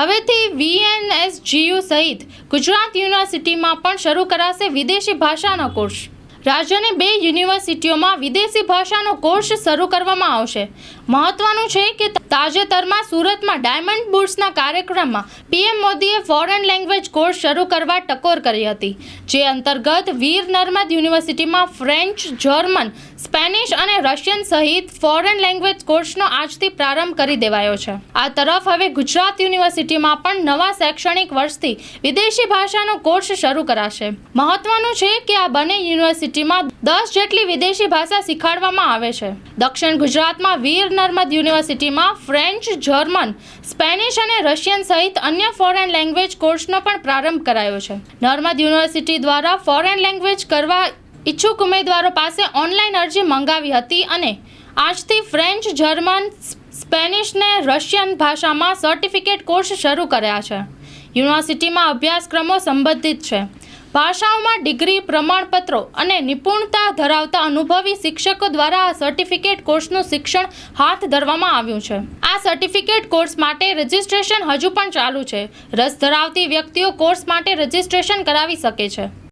હવેથી વીએનએસજીયુ સહિત ગુજરાત યુનિવર્સિટીમાં પણ શરૂ કરાશે વિદેશી ભાષાનો કોર્સ. રાજ્યની બે યુનિવર્સિટીઓમાં વિદેશી ભાષાનો કોર્સ શરૂ કરવામાં આવશે. મહત્વનું છે કે તાજેતરમાં સુરતમાં ડાયમંડ બુટ્સના કાર્યક્રમમાં પીએમ મોદીએ ફોરેન લેંગ્વેજ કોર્સ શરૂ કરવા ટકોર કરી હતી, જે અંતર્ગત વીર નર્મદ યુનિવર્સિટીમાં ફ્રેન્ચ, જર્મન, સ્પેનિશ અને રશિયન સહિત ફોરેન લેંગ્વેજ કોર્સનો આજથી પ્રારંભ કરી દેવાયો છે. આ તરફ હવે ગુજરાત યુનિવર્સિટીમાં પણ નવા શૈક્ષણિક વર્ષથી વિદેશી ભાષાનો કોર્સ શરૂ કરાશે. મહત્વનું છે કે આ બંને યુનિવર્સિટીમાં દસ જેટલી વિદેશી ભાષા શીખવાડવામાં આવે છે. દક્ષિણ ગુજરાતમાં વીર નર્મદ યુનિવર્સિટીમાં ફ્રેન્ચ, જર્મન, સ્પેનિશ અને રશિયન સહિત અન્ય ફોરેન લેંગ્વેજ કોર્સનો પણ પ્રારંભ કરાયો છે. નર્મદ યુનિવર્સિટી દ્વારા ફોરેન લેંગ્વેજ કરવા ઈચ્છુક ઉમેદવારો પાસે ઓનલાઈન અરજી મંગાવી હતી અને આજથી ફ્રેન્ચ, જર્મન સ્પેનિશ ને રશિયન ભાષામાં સર્ટિફિકેટ કોર્સ શરૂ કર્યા છે. યુનિવર્સિટીમાં અભ્યાસક્રમો સંબંધિત છે. ભાષાઓમાં ડિગ્રી, પ્રમાણપત્રો અને નિપુણતા ધરાવતા અનુભવી શિક્ષકો દ્વારા આ સર્ટિફિકેટ કોર્સનું શિક્ષણ હાથ ધરવામાં આવ્યું છે. આ સર્ટિફિકેટ કોર્સ માટે રજિસ્ટ્રેશન હજુ પણ ચાલુ છે. રસ ધરાવતી વ્યક્તિઓ કોર્સ માટે રજિસ્ટ્રેશન કરાવી શકે છે.